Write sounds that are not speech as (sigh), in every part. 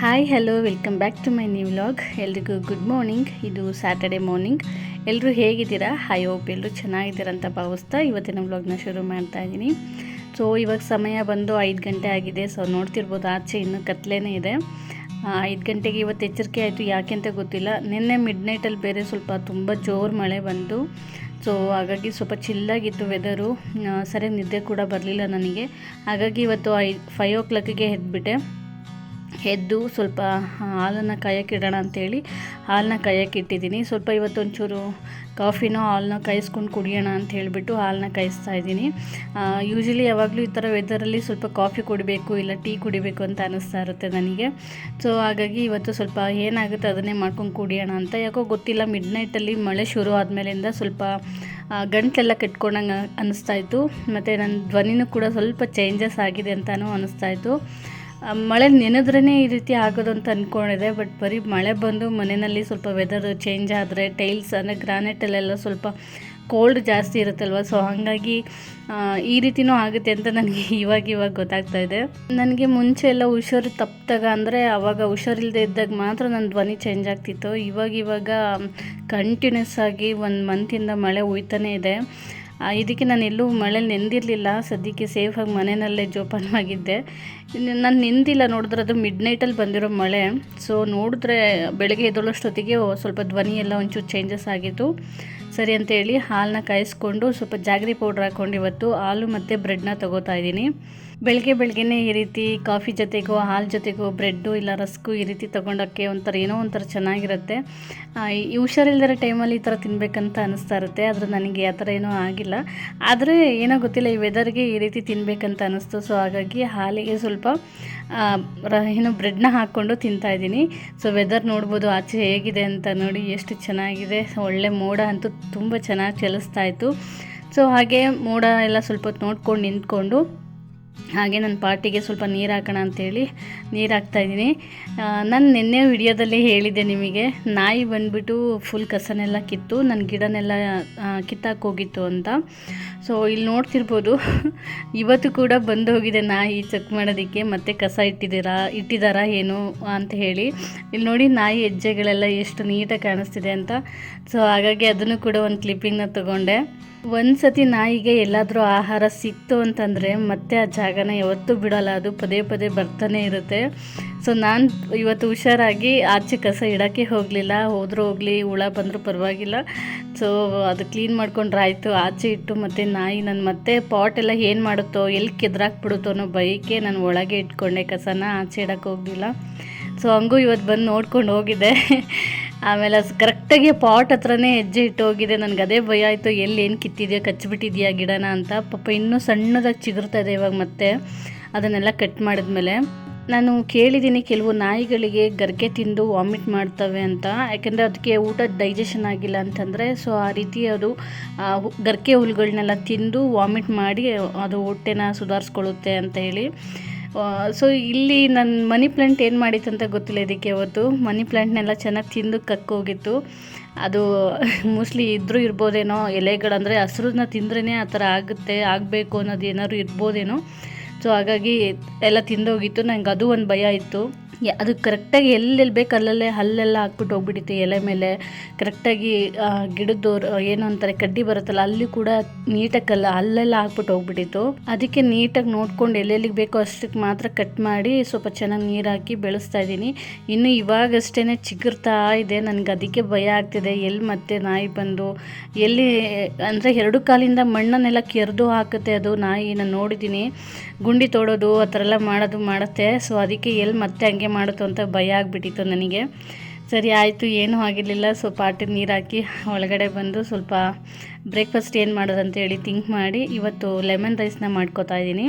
Hi hello welcome back to my new vlog ಎಲ್ರಿಗೂ good morning ಇದು Saturday morning ಎಲ್ಲರೂ ಹೇಗಿದ್ದೀರಾ? ಹೈ ಹೋಪ್ ಎಲ್ಲರೂ ಚೆನ್ನಾಗಿದ್ದೀರಾ ಅಂತ ಭಾವಿಸ್ತಾ ಇವತ್ತಿನ ವ್ಲಾಗ್ನ ಶುರು ಮಾಡ್ತಾ ಇದ್ದೀನಿ ಸೊ ಇವಾಗ ಸಮಯ ಬಂದು ಐದು ಗಂಟೆ ಆಗಿದೆ. ಸೊ ನೋಡ್ತಿರ್ಬೋದು ಆಚೆ ಇನ್ನೂ ಕತ್ಲೇನೇ ಇದೆ. ಐದು ಗಂಟೆಗೆ ಇವತ್ತು ಎಚ್ಚರಿಕೆ ಆಯಿತು ಯಾಕೆ ಅಂತ ಗೊತ್ತಿಲ್ಲ. ನಿನ್ನೆ ಮಿಡ್ ನೈಟಲ್ಲಿ ಬೇರೆ ಸ್ವಲ್ಪ ತುಂಬ ಜೋರು ಮಳೆ ಬಂದು ಸೊ ಹಾಗಾಗಿ ಸ್ವಲ್ಪ ಚಿಲ್ಲಾಗಿತ್ತು ವೆದರು ಸರಿಯಾಗಿ ನಿದ್ದೆ ಕೂಡ ಬರಲಿಲ್ಲ ನನಗೆ. ಹಾಗಾಗಿ ಇವತ್ತು ಐ ಫೈವ್ ಓ ಕ್ಲಾಕಿಗೆ ಎದ್ಬಿಟ್ಟೆ. ಎದ್ದು ಸ್ವಲ್ಪ ಹಾಲನ್ನು ಕಾಯಕ್ಕೆ ಇಡೋಣ ಅಂತೇಳಿ ಹಾಲನ್ನ ಕಾಯಕ್ಕೆ ಇಟ್ಟಿದ್ದೀನಿ. ಸ್ವಲ್ಪ ಇವತ್ತು ಒಂಚೂರು ಕಾಫಿನೋ ಹಾಲನ್ನ ಕಾಯಿಸ್ಕೊಂಡು ಕುಡಿಯೋಣ ಅಂತ ಹೇಳಿಬಿಟ್ಟು ಹಾಲನ್ನ ಕಾಯಿಸ್ತಾ ಇದ್ದೀನಿ. ಯೂಶಲಿ ಯಾವಾಗಲೂ ಈ ಥರ ವೆದರಲ್ಲಿ ಸ್ವಲ್ಪ ಕಾಫಿ ಕುಡಿಬೇಕು ಇಲ್ಲ ಟೀ ಕುಡಿಬೇಕು ಅಂತ ಅನ್ನಿಸ್ತಾ ಇರುತ್ತೆ ನನಗೆ. ಸೊ ಹಾಗಾಗಿ ಇವತ್ತು ಸ್ವಲ್ಪ ಏನಾಗುತ್ತೆ ಅದನ್ನೇ ಮಾಡ್ಕೊಂಡು ಕುಡಿಯೋಣ ಅಂತ. ಯಾಕೋ ಗೊತ್ತಿಲ್ಲ ಮಿಡ್ ನೈಟಲ್ಲಿ ಮಳೆ ಶುರು ಆದಮೇಲಿಂದ ಸ್ವಲ್ಪ ಗಂಟೆಲ್ಲ ಕಟ್ಕೊಂಡಂಗೆ ಅನ್ನಿಸ್ತಾ ಇತ್ತು. ಮತ್ತು ನನ್ನ ಧ್ವನಿನೂ ಕೂಡ ಸ್ವಲ್ಪ ಚೇಂಜಸ್ ಆಗಿದೆ ಅಂತಲೂ ಅನ್ನಿಸ್ತಾ ಇತ್ತು. ಆ, ಮಳೆ ನೆನೆದ್ರೇ ಈ ರೀತಿ ಆಗೋದು ಅಂತ ಅಂದ್ಕೊಂಡಿದೆ ಬಟ್ ಬರೀ ಮಳೆ ಬಂದು ಮನೆಯಲ್ಲಿ ಸ್ವಲ್ಪ ವೆದರ್ ಚೇಂಜ್ ಆದರೆ ಟೈಲ್ಸ್ ಅಂದರೆ ಗ್ರಾನೈಟಲ್ಲೆಲ್ಲ ಸ್ವಲ್ಪ ಕೋಲ್ಡ್ ಜಾಸ್ತಿ ಇರುತ್ತಲ್ವ? ಸೊ ಹಾಗಾಗಿ ಈ ರೀತಿನೂ ಆಗುತ್ತೆ ಅಂತ ನನಗೆ (laughs) ಇವಾಗ ಇವಾಗ ಗೊತ್ತಾಗ್ತಾ ಇದೆ. ನನಗೆ ಮುಂಚೆ ಎಲ್ಲ ಹುಷಾರು ತಪ್ಪಿದಾಗ ಅಂದರೆ ಆವಾಗ ಹುಷಾರಿಲ್ಲದೆ ಇದ್ದಾಗ ಮಾತ್ರ ನನ್ನ ಧ್ವನಿ ಚೇಂಜ್ ಆಗ್ತಿತ್ತು. ಇವಾಗ ಇವಾಗ ಕಂಟಿನ್ಯೂಸ್ ಆಗಿ ಒಂದು ಮಂತಿಂದ ಮಳೆ ಹುಯ್ತಾನೇ ಇದೆ. ಇದಕ್ಕೆ ನಾನು ಎಲ್ಲೂ ಮಳೇಲಿ ನೆಂದಿರಲಿಲ್ಲ. ಸದ್ಯಕ್ಕೆ ಸೇಫಾಗಿ ಮನೆಯಲ್ಲೇ ಜೋಪಾನವಾಗಿದ್ದೆ. ನಾನು ನೆಂದಿಲ್ಲ, ನೋಡಿದ್ರೆ ಅದು ಮಿಡ್ ನೈಟಲ್ಲಿ ಬಂದಿರೋ ಮಳೆ. ಸೊ ನೋಡಿದ್ರೆ ಬೆಳಗ್ಗೆ ಎದ್ದೊಳಷ್ಟೊತ್ತಿಗೆ ಸ್ವಲ್ಪ ಧ್ವನಿ ಎಲ್ಲ ಒಂಚೂರು ಚೇಂಜಸ್ ಆಗಿತ್ತು. ಸರಿ ಅಂತೇಳಿ ಹಾಲನ್ನ ಕಾಯಿಸ್ಕೊಂಡು ಸ್ವಲ್ಪ ಜಾಗ್ರಿ ಪೌಡ್ರ್ ಹಾಕ್ಕೊಂಡು ಇವತ್ತು ಹಾಲು ಮತ್ತು ಬ್ರೆಡ್ನ ತಗೋತಾ ಇದ್ದೀನಿ. ಬೆಳಗ್ಗೆ ಬೆಳಗ್ಗೆನೇ ಈ ರೀತಿ ಕಾಫಿ ಜೊತೆಗೋ, ಹಾಲು ಜೊತೆಗೋ, ಬ್ರೆಡ್ಡು ಇಲ್ಲ ರಸ್ಕು ಈ ರೀತಿ ತೊಗೊಂಡೋಕ್ಕೆ ಒಂಥರ ಏನೋ ಒಂಥರ ಚೆನ್ನಾಗಿರುತ್ತೆ. ಈ ಹುಷಾರಿಲ್ದಿರೋ ಟೈಮಲ್ಲಿ ಈ ಥರ ತಿನ್ನಬೇಕಂತ ಅನಿಸ್ತಾ ಇರುತ್ತೆ. ಆದರೆ ನನಗೆ ಆ ಥರ ಏನೂ ಆಗಿಲ್ಲ. ಆದರೆ ಏನೋ ಗೊತ್ತಿಲ್ಲ, ಈ ವೆದರ್ಗೆ ಈ ರೀತಿ ತಿನ್ನಬೇಕಂತ ಅನ್ನಿಸ್ತು ಸೊ, ಹಾಗಾಗಿ ಹಾಲಿಗೆ ಸ್ವಲ್ಪ ಏನು ಬ್ರೆಡ್ನ ಹಾಕ್ಕೊಂಡು ತಿಂತಾ ಇದ್ದೀನಿ. ಸೊ, ವೆದರ್ ನೋಡ್ಬೋದು ಆಚೆ ಹೇಗಿದೆ ಅಂತ ನೋಡಿ ಎಷ್ಟು ಚೆನ್ನಾಗಿದೆ. ಒಳ್ಳೆ ಮೋಡ ಅಂತೂ ತುಂಬ ಚೆನ್ನಾಗಿ ಚಲಿಸ್ತಾ ಇತ್ತು. ಸೊ, ಹಾಗೆ ಮೋಡ ಎಲ್ಲ ಸ್ವಲ್ಪ ಹೊತ್ತು ನೋಡ್ಕೊಂಡು ನಿಂತ್ಕೊಂಡು ಹಾಗೆ ನನ್ನ ಪಾಟಿಗೆ ಸ್ವಲ್ಪ ನೀರು ಹಾಕೋಣ ಅಂತೇಳಿ ನೀರು ಹಾಕ್ತಾಯಿದ್ದೀನಿ ನಾನು ನಿನ್ನೆ ವಿಡಿಯೋದಲ್ಲಿ ಹೇಳಿದ್ದೆ ನಿಮಗೆ, ನಾಯಿ ಬಂದುಬಿಟ್ಟು ಫುಲ್ ಕಸನೆಲ್ಲ ಕಿತ್ತು ನನ್ನ ಗಿಡನೆಲ್ಲ ಕಿತ್ತಾಕ್ ಹೋಗಿತ್ತು ಅಂತ. ಸೊ ಇಲ್ಲಿ ನೋಡ್ತಿರ್ಬೋದು, ಇವತ್ತು ಕೂಡ ಬಂದು ಹೋಗಿದೆ ನಾಯಿ ಚೆಕ್ ಮಾಡೋದಕ್ಕೆ, ಮತ್ತೆ ಕಸ ಇಟ್ಟಿದ್ದೀರಾ ಇಟ್ಟಿದ್ದಾರಾ ಏನು ಅಂತ ಹೇಳಿ. ಇಲ್ಲಿ ನೋಡಿ ನಾಯಿ ಹೆಜ್ಜೆಗಳೆಲ್ಲ ಎಷ್ಟು ನೀಟಾಗಿ ಕಾಣಿಸ್ತಿದೆ ಅಂತ. ಸೊ ಹಾಗಾಗಿ ಅದನ್ನು ಕೂಡ ಒಂದು ಕ್ಲಿಪ್ಪಿಂಗ್ನ ತಗೊಂಡೆ. ಒಂದು ಸತಿ ನಾಯಿಗೆ ಎಲ್ಲಾದರೂ ಆಹಾರ ಸಿಕ್ತು ಅಂತಂದರೆ ಮತ್ತೆ ಆ ಜಾಗನ ಯಾವತ್ತೂ ಬಿಡೋಲ್ಲ. ಅದು ಪದೇ ಪದೇ ಬರ್ತಾನೆ ಇರುತ್ತೆ. ಸೊ ನಾನು ಇವತ್ತು ಹುಷಾರಾಗಿ ಆಚೆ ಕಸ ಇಡೋಕ್ಕೆ ಹೋಗಲಿಲ್ಲ. ಹೋದರೂ ಹೋಗಲಿ, ಹುಳ ಬಂದರೂ ಪರವಾಗಿಲ್ಲ. ಸೊ ಅದು ಕ್ಲೀನ್ ಮಾಡ್ಕೊಂಡ್ರೆ ಆಯಿತು ಆಚೆ ಇಟ್ಟು ಮತ್ತು ನಾಯಿ ನಾನು ಮತ್ತೆ ಪಾಟ್ ಎಲ್ಲ ಏನು ಮಾಡುತ್ತೋ ಎಲ್ಲಿ ಕೆದ್ರಾಕ್ಬಿಡುತ್ತೋ ಅನ್ನೋ ಬೈಕೆ ನಾನು ಒಳಗೆ ಇಟ್ಕೊಂಡೆ ಕಸನ. ಆಚೆ ಇಡೋಕ್ಕೆ ಹೋಗಲಿಲ್ಲ. ಸೊ ಹಂಗೂ ಇವತ್ತು ಬಂದು ನೋಡ್ಕೊಂಡು ಹೋಗಿದ್ದೆ. ಆಮೇಲೆ ಕರೆಕ್ಟಾಗಿ ಪಾಟ್ ಹತ್ರನೇ ಹೆಜ್ಜೆ ಇಟ್ಟು ಹೋಗಿದೆ ನನಗೆ ಅದೇ ಭಯ ಆಯಿತು. ಎಲ್ಲಿ ಏನು ಕಿತ್ತಿದೆಯಾ ಕಚ್ಚಿಬಿಟ್ಟಿದೆಯಾ ಗಿಡನ ಅಂತ. ಪಾಪ ಇನ್ನೂ ಸಣ್ಣದಾಗಿ ಚಿಗುರ್ತಾ ಇದೆ ಇವಾಗ ಮತ್ತೆ. ಅದನ್ನೆಲ್ಲ ಕಟ್ ಮಾಡಿದ್ಮೇಲೆ ನಾನು ಕೇಳಿದ್ದೀನಿ ಕೆಲವು ನಾಯಿಗಳಿಗೆ ಗರ್ಗೆ ತಿಂದು ವಾಮಿಟ್ ಮಾಡ್ತವೆ ಅಂತ. ಯಾಕೆಂದರೆ ಅದಕ್ಕೆ ಊಟ ಡೈಜೆಷನ್ ಆಗಿಲ್ಲ ಅಂತಂದರೆ ಸೊ ಆ ರೀತಿ ಅದು ಗರ್ಕೆ ಹುಳುಗಳನ್ನೆಲ್ಲ ತಿಂದು ವಾಮಿಟ್ ಮಾಡಿ ಅದು ಹೊಟ್ಟೆನ ಸುಧಾರಿಸ್ಕೊಳ್ಳುತ್ತೆ ಅಂತ ಹೇಳಿ. ಸೊ ಇಲ್ಲಿ ನನ್ನ ಮನಿ ಪ್ಲ್ಯಾಂಟ್ ಏನು ಮಾಡಿತ್ತು ಅಂತ ಗೊತ್ತಿಲ್ಲ ಇದಕ್ಕೆ ಅವತ್ತು. ಮನಿ ಪ್ಲ್ಯಾಂಟ್ನೆಲ್ಲ ಚೆನ್ನಾಗಿ ತಿಂದು ಕಕ್ಕೋಗಿತ್ತು ಅದು (laughs) ಮೋಸ್ಟ್ಲಿ ಇದ್ದರೂ ಇರ್ಬೋದೇನೋ, ಎಲೆಗಳಂದರೆ ಹಸ್ರನ್ನ ತಿಂದ್ರೇ ಆ ಥರ ಆಗುತ್ತೆ, ಆಗಬೇಕು ಅನ್ನೋದು ಏನಾದ್ರು ಇರ್ಬೋದೇನೋ. ಸೊ ಹಾಗಾಗಿ ಎಲ್ಲ ತಿಂದೋಗಿತ್ತು. ನನಗೆ ಅದು ಒಂದು ಭಯ ಇತ್ತು. ಅದು ಕರೆಕ್ಟಾಗಿ ಎಲ್ಲೆಲ್ಲಿ ಬೇಕು ಅಲ್ಲಲ್ಲೇ ಹಲ್ಲೆಲ್ಲ ಹಾಕ್ಬಿಟ್ಟು ಹೋಗ್ಬಿಟ್ಟಿತ್ತು ಎಲೆ ಮೇಲೆ. ಕರೆಕ್ಟಾಗಿ ಗಿಡದ್ದು ಏನು ಅಂತಾರೆ, ಕಡ್ಡಿ ಬರುತ್ತಲ್ಲ, ಅಲ್ಲಿ ಕೂಡ ನೀಟಾಗಿ ಕಲ್ಲ ಹಲ್ಲೆಲ್ಲ ಹಾಕ್ಬಿಟ್ಟು ಹೋಗ್ಬಿಟ್ಟಿತ್ತು. ಅದಕ್ಕೆ ನೀಟಾಗಿ ನೋಡ್ಕೊಂಡು ಎಲ್ಲೆಲ್ಲಿಗೆ ಬೇಕೋ ಅಷ್ಟಕ್ಕೆ ಮಾತ್ರ ಕಟ್ ಮಾಡಿ ಸ್ವಲ್ಪ ಚೆನ್ನಾಗಿ ನೀರು ಹಾಕಿ ಬೆಳೆಸ್ತಾ ಇದ್ದೀನಿ. ಇನ್ನು ಇವಾಗಷ್ಟೇ ಚಿಗುರ್ತಾ ಇದೆ, ನನಗೆ ಅದಕ್ಕೆ ಭಯ ಆಗ್ತಿದೆ. ಎಲ್ಲಿ ಮತ್ತೆ ನಾಯಿ ಬಂದು, ಎಲ್ಲಿ, ಅಂದರೆ ಎರಡು ಕಾಲಿಂದ ಮಣ್ಣನ್ನೆಲ್ಲ ಕೆರೆದು ಹಾಕುತ್ತೆ ಅದು ನಾಯಿನ ನೋಡಿದ್ದೀನಿ. ಗುಂಡಿ ತೋಡೋದು, ಆ ಥರ ಎಲ್ಲ ಮಾಡೋದು ಮಾಡುತ್ತೆ. ಸೊ ಅದಕ್ಕೆ ಎಲ್ಲಿ ಮತ್ತೆ ಹಂಗೆ ಮಾಡುತ್ತೋ ಅಂತ ಭಯ ಆಗಿಬಿಟ್ಟಿತ್ತು ನನಗೆ. ಸರಿ, ಆಯಿತು, ಏನೂ ಆಗಿರಲಿಲ್ಲ. ಸೊ ಪಾಟಿಗೆ ನೀರು ಹಾಕಿ ಒಳಗಡೆ ಬಂದು ಸ್ವಲ್ಪ ಬ್ರೇಕ್ಫಾಸ್ಟ್ ಏನು ಮಾಡೋದು ಅಂತೇಳಿ ಥಿಂಕ್ ಮಾಡಿ ಇವತ್ತು ಲೆಮನ್ ರೈಸ್ನ ಮಾಡ್ಕೋತಾ ಇದ್ದೀನಿ.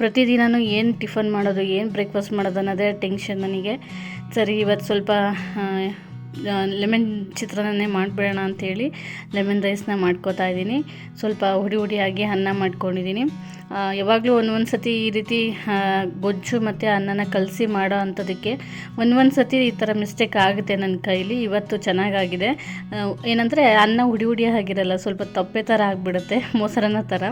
ಪ್ರತಿದಿನವೂ ಏನು ಟಿಫನ್ ಮಾಡೋದು, ಏನು ಬ್ರೇಕ್ಫಾಸ್ಟ್ ಮಾಡೋದು ಅನ್ನೋದೇ ಟೆನ್ಷನ್ ನನಗೆ. ಸರಿ, ಇವತ್ತು ಸ್ವಲ್ಪ ಲೆಮನ್ ಚಿತ್ರಾನ್ನನೇ ಮಾಡಿಬಿಡೋಣ ಅಂಥೇಳಿ ಲೆಮನ್ ರೈಸ್ನ ಮಾಡ್ಕೋತಾ ಇದ್ದೀನಿ. ಸ್ವಲ್ಪ ಹುಡಿ ಹುಡಿಯಾಗಿ ಅನ್ನ ಮಾಡ್ಕೊಂಡಿದ್ದೀನಿ. ಯಾವಾಗಲೂ ಒಂದೊಂದು ಸತಿ ಈ ರೀತಿ ಗೊಜ್ಜು ಮತ್ತು ಅನ್ನನ ಕಲಸಿ ಮಾಡೋ ಅಂಥದಕ್ಕೆ ಒಂದೊಂದು ಸತಿ ಈ ಥರ ಮಿಸ್ಟೇಕ್ ಆಗುತ್ತೆ ನನ್ನ ಕೈಲಿ. ಇವತ್ತು ಚೆನ್ನಾಗಾಗಿದೆ. ಏನಂದರೆ ಅನ್ನ ಹುಡಿ ಹುಡಿ ಆಗಿರಲ್ಲ, ಸ್ವಲ್ಪ ತಪ್ಪೆ ಥರ ಆಗಿಬಿಡುತ್ತೆ, ಮೊಸರನ್ನ ಥರ.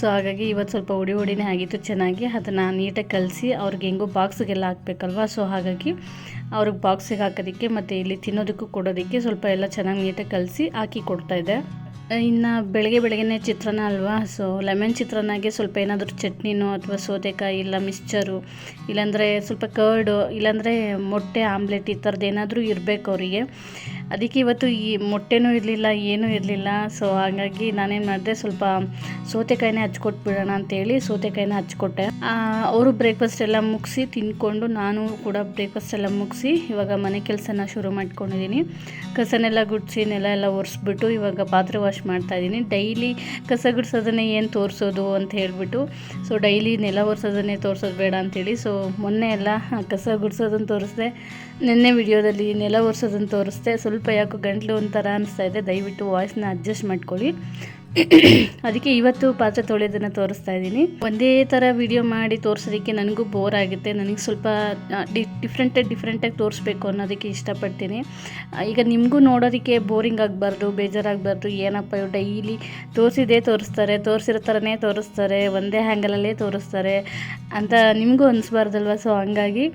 ಸೊ ಹಾಗಾಗಿ ಇವತ್ತು ಸ್ವಲ್ಪ ಹುಡಿ ಹುಡಿನೇ ಆಗಿತ್ತು, ಚೆನ್ನಾಗಿ. ಅದನ್ನು ನೀಟಾಗಿ ಕಲಸಿ ಅವ್ರಿಗೆ ಹೆಂಗೋ ಬಾಕ್ಸಿಗೆಲ್ಲ ಹಾಕಬೇಕಲ್ವ? ಸೊ ಹಾಗಾಗಿ ಅವ್ರಿಗೆ ಬಾಕ್ಸಿಗೆ ಹಾಕೋದಕ್ಕೆ ಮತ್ತು ಇಲ್ಲಿ ತಿನ್ನೋದಕ್ಕೂ ಕೊಡೋದಕ್ಕೆ ಸ್ವಲ್ಪ ಎಲ್ಲ ಚೆನ್ನಾಗಿ ನೀಟಾಗಿ ಕಲಸಿ ಹಾಕಿ ಕೊಡ್ತಾಯಿದ್ದೆ ಇನ್ನು ಬೆಳಗ್ಗೆ ಬೆಳಗ್ಗೆನೇ ಚಿತ್ರಾನ್ನ ಅಲ್ವಾ? ಸೊ ಲೆಮನ್ ಚಿತ್ರಾನ್ನಾಗೆ ಸ್ವಲ್ಪ ಏನಾದರೂ ಚಟ್ನಿನೋ ಅಥವಾ ಸೌತೆಕಾಯಿ ಇಲ್ಲ ಮಿಕ್ಸ್ಚರು ಇಲ್ಲಾಂದರೆ ಸ್ವಲ್ಪ ಕರ್ಡು ಇಲ್ಲಾಂದರೆ ಮೊಟ್ಟೆ, ಆಮ್ಲೆಟ್ ಈ ಥರದ್ದು ಏನಾದರೂ ಇರಬೇಕು ಅವರಿಗೆ. ಅದಕ್ಕೆ ಇವತ್ತು ಈ ಮೊಟ್ಟೆನೂ ಇರಲಿಲ್ಲ, ಏನೂ ಇರಲಿಲ್ಲ. ಸೊ ಹಾಗಾಗಿ ನಾನೇನು ಮಾಡಿದೆ, ಸ್ವಲ್ಪ ಸೌತೆಕಾಯಿನೇ ಹಚ್ಕೊಟ್ಬಿಡೋಣ ಅಂತೇಳಿ ಸೌತೆಕಾಯಿನ ಹಚ್ಕೊಟ್ಟೆ. ಅವರು ಬ್ರೇಕ್ಫಾಸ್ಟ್ ಎಲ್ಲ ಮುಗಿಸಿ ತಿನ್ಕೊಂಡು ನಾನು ಕೂಡ ಬ್ರೇಕ್ಫಾಸ್ಟ್ ಎಲ್ಲ ಮುಗಿಸಿ ಇವಾಗ ಮನೆ ಕೆಲಸನ ಶುರು ಮಾಡ್ಕೊಂಡಿದ್ದೀನಿ. ಕಸನೆಲ್ಲ ಗುಡಿಸಿ, ನೆಲ ಎಲ್ಲ ಒರೆಸ್ಬಿಟ್ಟು ಇವಾಗ ಪಾತ್ರೆ ವಾಶ್ ಮಾಡ್ತಾಯಿದ್ದೀನಿ ಡೈಲಿ ಕಸ ಗುಡಿಸೋದನ್ನೇ ಏನು ತೋರಿಸೋದು ಅಂತ ಹೇಳಿಬಿಟ್ಟು ಸೊ ಡೈಲಿ ನೆಲ ಒರೆಸೋದನ್ನೇ ತೋರಿಸೋದು ಬೇಡ ಅಂತೇಳಿ. ಸೊ ಮೊನ್ನೆ ಎಲ್ಲ ಕಸ ಗುಡಿಸೋದನ್ನು ತೋರಿಸ್ದೆ, ನಿನ್ನೆ ವಿಡಿಯೋದಲ್ಲಿ ನೆಲ ಒರೆಸೋದನ್ನು ತೋರಿಸ್ದೆ, ಸ್ವಲ್ಪ ಯಾಕೋ ಗಂಟ್ಲು ಒಂಥರ ಅನಿಸ್ತಾ ಇದೆ ದಯವಿಟ್ಟು ವಾಯ್ಸ್ನ ಅಡ್ಜಸ್ಟ್ ಮಾಡ್ಕೊಳ್ಳಿ. ಅದಕ್ಕೆ ಇವತ್ತು ಪಾತ್ರೆ ತೊಳೆಯೋದನ್ನು ತೋರಿಸ್ತಾ ಇದ್ದೀನಿ. ಒಂದೇ ಥರ ವಿಡಿಯೋ ಮಾಡಿ ತೋರಿಸೋದಕ್ಕೆ ನನಗೂ ಬೋರ್ ಆಗುತ್ತೆ. ನನಗೆ ಸ್ವಲ್ಪ ಡಿ ಡಿಫ್ರೆಂಟಾಗಿ ಡಿಫ್ರೆಂಟಾಗಿ ತೋರಿಸ್ಬೇಕು ಅನ್ನೋದಕ್ಕೆ ಇಷ್ಟಪಡ್ತೀನಿ. ಈಗ ನಿಮಗೂ ನೋಡೋದಕ್ಕೆ ಬೋರಿಂಗ್ ಆಗಬಾರ್ದು, ಬೇಜಾರಾಗಬಾರ್ದು. ಏನಪ್ಪ ಇವ್ರು ಡೈಲಿ ತೋರಿಸಿದೇ ತೋರಿಸ್ತಾರೆ, ತೋರಿಸಿರೋ ಥರನೇ ತೋರಿಸ್ತಾರೆ, ಒಂದೇ ಹ್ಯಾಂಗಲಲ್ಲೇ ತೋರಿಸ್ತಾರೆ ಅಂತ ನಿಮಗೂ ಅನಿಸ್ಬಾರ್ದಲ್ವ? ಸೊ ಹಂಗಾಗಿ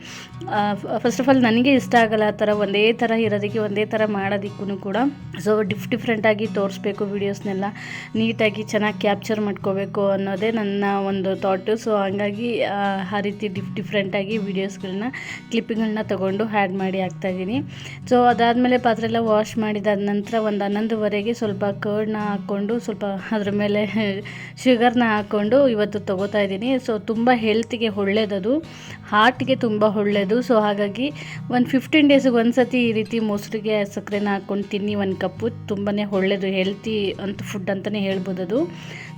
ಫಸ್ಟ್ ಆಫ್ ಆಲ್ ನನಗೆ ಇಷ್ಟ ಆಗಲ್ಲ ಆ ಥರ ಒಂದೇ ಥರ ಇರೋದಕ್ಕೆ, ಒಂದೇ ಥರ ಮಾಡೋದಕ್ಕೂ ಕೂಡ. ಸೊ ಡಿಫ್ ಡಿಫ್ರೆಂಟಾಗಿ ತೋರಿಸ್ಬೇಕು ವೀಡಿಯೋಸ್ನೆಲ್ಲ ನೀಟಾಗಿ ಚೆನ್ನಾಗಿ ಕ್ಯಾಪ್ಚರ್ ಮಾಡ್ಕೋಬೇಕು ಅನ್ನೋದೇ ನನ್ನ ಒಂದು ಥಾಟು. ಸೊ ಹಂಗಾಗಿ ಆ, ರೀತಿ ಡಿಫ್ ಡಿಫ್ರೆಂಟಾಗಿ ವೀಡಿಯೋಸ್ಗಳನ್ನ ಕ್ಲಿಪ್ಪಿಂಗ್ಗಳನ್ನ ತೊಗೊಂಡು ಹ್ಯಾಡ್ ಮಾಡಿ ಹಾಕ್ತಾಯಿದ್ದೀನಿ ಸೊ ಅದಾದಮೇಲೆ ಪಾತ್ರೆ ಎಲ್ಲ ವಾಶ್ ಮಾಡಿದಾದ ನಂತರ ಒಂದು ಹನ್ನೊಂದುವರೆಗೆ ಸ್ವಲ್ಪ ಕರ್ಡ್ನ ಹಾಕ್ಕೊಂಡು ಸ್ವಲ್ಪ ಅದ್ರ ಮೇಲೆ ಶುಗರ್ನ ಹಾಕ್ಕೊಂಡು ಇವತ್ತು ತೊಗೋತಾ ಇದ್ದೀನಿ. ಸೊ ತುಂಬ ಹೆಲ್ತಿಗೆ ಒಳ್ಳೇದದು. ಹಾರ್ಟ್ಗೆ ತುಂಬ ಒಳ್ಳೆಯದು ಸೊ ಹಾಗಾಗಿ ಒಂದು ಫಿಫ್ಟೀನ್ ಡೇಸಿಗೆ ಒಂದು ಸತಿ ಈ ರೀತಿ ಮೊಸರಿಗೆ ಸಕ್ಕರೆನ ಹಾಕ್ಕೊಂಡು ತಿನ್ನಿ ಒಂದು ಕಪ್ಪು. ತುಂಬಾ ಒಳ್ಳೆಯದು ಹೆಲ್ತಿ ಅಂತ ಫುಡ್ ಅಂತಲೇ ಹೇಳ್ಬೋದು ಅದು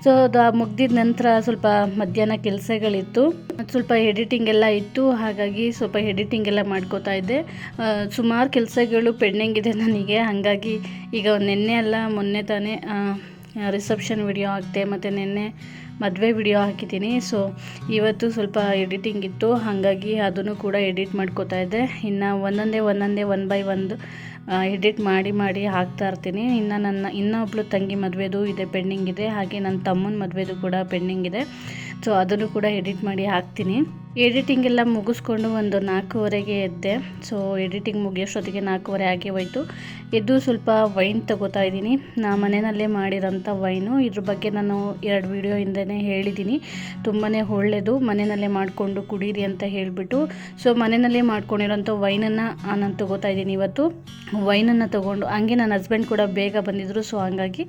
ಸೊ ಅದು ಮುಗ್ದಿದ ನಂತರ ಸ್ವಲ್ಪ ಮಧ್ಯಾಹ್ನ ಕೆಲಸಗಳಿತ್ತು. ಸ್ವಲ್ಪ ಎಡಿಟಿಂಗ್ ಎಲ್ಲ ಇತ್ತು. ಹಾಗಾಗಿ ಸ್ವಲ್ಪ ಎಡಿಟಿಂಗ್ ಎಲ್ಲ ಮಾಡ್ಕೋತಾ ಇದ್ದೆ. ಸುಮಾರು ಕೆಲಸಗಳು ಪೆಂಡಿಂಗ್ ಇದೆ ನನಗೆ. ಹಾಗಾಗಿ ಈಗ ನಿನ್ನೆ ಅಲ್ಲ, ಮೊನ್ನೆ ತಾನೇ ರಿಸೆಪ್ಷನ್ ವಿಡಿಯೋ ಹಾಕಿದೆ, ಮತ್ತು ನಿನ್ನೆ ಮದುವೆ ವಿಡಿಯೋ ಹಾಕಿದ್ದೀನಿ. ಸೊ ಇವತ್ತು ಸ್ವಲ್ಪ ಎಡಿಟಿಂಗ್ ಇತ್ತು. ಹಾಗಾಗಿ ಅದನ್ನು ಕೂಡ ಎಡಿಟ್ ಮಾಡ್ಕೋತಾ ಇದ್ದೆ. ಇನ್ನು ಒಂದೊಂದೇ ಒಂದೊಂದೇ ಒನ್ ಬೈ ಒಂದು ಎಡಿಟ್ ಮಾಡಿ ಮಾಡಿ ಹಾಕ್ತಾ ಇರ್ತೀನಿ. ಇನ್ನು ನನ್ನ, ಇನ್ನೊಬ್ಳು ತಂಗಿ ಮದುವೆದು ಇದೆ ಪೆಂಡಿಂಗ್ ಇದೆ. ಹಾಗೆ ನನ್ನ ತಮ್ಮನ ಮದುವೆದು ಕೂಡ ಪೆಂಡಿಂಗ್ ಇದೆ. ಸೊ ಅದನ್ನು ಕೂಡ ಎಡಿಟ್ ಮಾಡಿ ಹಾಕ್ತೀನಿ. ಎಡಿಟಿಂಗ್ ಎಲ್ಲ ಮುಗಿಸ್ಕೊಂಡು ಒಂದು ನಾಲ್ಕೂವರೆಗೆ ಎದ್ದೆ. ಸೊ ಎಡಿಟಿಂಗ್ ಮುಗಿಯೋಷ್ಟೊತ್ತಿಗೆ ನಾಲ್ಕೂವರೆ ಆಗಿ ಹೋಯ್ತು. ಎದ್ದು ಸ್ವಲ್ಪ ವೈನ್ ತಗೋತಾ ಇದ್ದೀನಿ. ನಾ ಮನೆಯಲ್ಲೇ ಮಾಡಿರೋಂಥ ವೈನು. ಇದ್ರ ಬಗ್ಗೆ ನಾನು ಎರಡು ವಿಡಿಯೋ ಹಿಂದೆನೇ ಹೇಳಿದ್ದೀನಿ. ತುಂಬಾ ಒಳ್ಳೆಯದು ಮನೆಯಲ್ಲೇ ಮಾಡಿಕೊಂಡು ಕುಡೀರಿ ಅಂತ ಹೇಳಿಬಿಟ್ಟು. ಸೊ ಮನೆಯಲ್ಲೇ ಮಾಡ್ಕೊಂಡಿರೋಂಥ ವೈನನ್ನು ನಾನು ತಗೋತಾ ಇದ್ದೀನಿ ಇವತ್ತು. ವೈನನ್ನು ತೊಗೊಂಡು, ಹಂಗೆ ನನ್ನ ಹಸ್ಬೆಂಡ್ ಕೂಡ ಬೇಗ ಬಂದಿದ್ದರು ಸೊ ಹಂಗಾಗಿ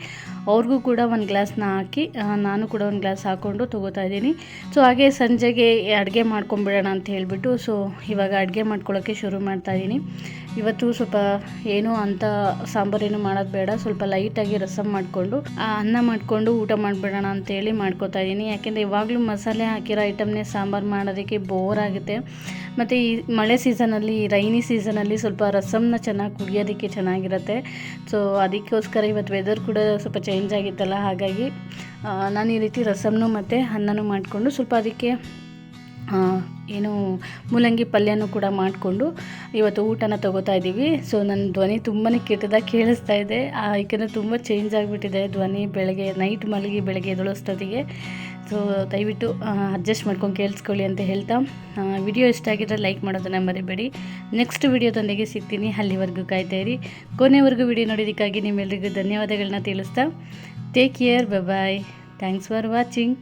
ಅವ್ರಿಗೂ ಕೂಡ ಒಂದು ಗ್ಲಾಸ್ನ ಹಾಕಿ ನಾನು ಕೂಡ ಒಂದು ಗ್ಲಾಸ್ ಹಾಕ್ಕೊಂಡು ತೊಗೋತಾ ಇದ್ದೀನಿ. ಸೊ ಹಾಗೆ ಸಂಜೆಗೆ ಅಡುಗೆ ಮಾಡ್ಕೊಂಬಿಡೋಣ ಅಂತ ಹೇಳಿಬಿಟ್ಟು ಸೊ ಇವಾಗ ಅಡುಗೆ ಮಾಡ್ಕೊಳ್ಳೋಕ್ಕೆ ಶುರು ಮಾಡ್ತಾಯಿದ್ದೀನಿ ಇವತ್ತು ಸ್ವಲ್ಪ ಏನು ಅಂತ ಸಾಂಬಾರೇನು ಮಾಡೋದು ಬೇಡ, ಸ್ವಲ್ಪ ಲೈಟಾಗಿ ರಸಮ್ ಮಾಡಿಕೊಂಡು ಅನ್ನ ಮಾಡಿಕೊಂಡು ಊಟ ಮಾಡಿಬಿಡೋಣ ಅಂತೇಳಿ ಮಾಡ್ಕೋತಾ ಇದ್ದೀನಿ ಯಾಕೆಂದರೆ ಇವಾಗಲೂ ಮಸಾಲೆ ಹಾಕಿರೋ ಐಟಮ್ನೇ ಸಾಂಬಾರು ಮಾಡೋದಕ್ಕೆ ಬೋರ್ ಆಗುತ್ತೆ. ಮತ್ತು ಈ ಮಳೆ ಸೀಸನಲ್ಲಿ ರೈನಿ ಸೀಸನಲ್ಲಿ ಸ್ವಲ್ಪ ರಸಮ್ನ ಚೆನ್ನಾಗಿ ಕುಡಿಯೋದಕ್ಕೆ ಚೆನ್ನಾಗಿರುತ್ತೆ. ಸೊ ಅದಕ್ಕೋಸ್ಕರ ಇವತ್ತು ವೆದರ್ ಕೂಡ ಸ್ವಲ್ಪ ಚೇಂಜ್ ಆಗಿತ್ತಲ್ಲ, ಹಾಗಾಗಿ ನಾನು ಈ ರೀತಿ ರಸಮ್ನು ಮತ್ತು ಅನ್ನನೂ ಮಾಡಿಕೊಂಡು ಸ್ವಲ್ಪ ಅದಕ್ಕೆ ಏನು ಮೂಲಂಗಿ ಪಲ್ಯನೂ ಕೂಡ ಮಾಡಿಕೊಂಡು ಇವತ್ತು ಊಟನ ತಗೋತಾ ಇದ್ದೀವಿ. ಸೊ ನನ್ನ ಧ್ವನಿ ತುಂಬಾ ಕೆಟ್ಟದಾಗಿ ಕೇಳಿಸ್ತಾ ಇದೆ. ಯಾಕೆಂದರೆ ತುಂಬ ಚೇಂಜ್ ಆಗಿಬಿಟ್ಟಿದೆ ಧ್ವನಿ ಬೆಳಗ್ಗೆ ನೈಟ್ ಮಲಗಿ ಬೆಳಗ್ಗೆ ಎದ್ದೇಳೋಷ್ಟೊತ್ತಿಗೆ ಸೊ ದಯವಿಟ್ಟು ಅಡ್ಜಸ್ಟ್ ಮಾಡ್ಕೊಂಡು ಕೇಳಿಸ್ಕೊಳ್ಳಿ ಅಂತ ಹೇಳ್ತಾ. ವಿಡಿಯೋ ಇಷ್ಟ ಆಗಿದ್ರೆ ಲೈಕ್ ಮಾಡೋದನ್ನು ಮರಿಬೇಡಿ. ನೆಕ್ಸ್ಟ್ ವಿಡಿಯೋದೊಂದಿಗೆ ಸಿಗ್ತೀನಿ. ಅಲ್ಲಿವರೆಗೂ ಕಾಯ್ತಾ ಇರಿ. ಕೊನೆವರೆಗೂ ವಿಡಿಯೋ ನೋಡೋದಕ್ಕಾಗಿ ನಿಮ್ಮೆಲ್ಲರಿಗೂ ಧನ್ಯವಾದಗಳನ್ನ ತಿಳಿಸ್ತಾ. Take care bye thanks for watching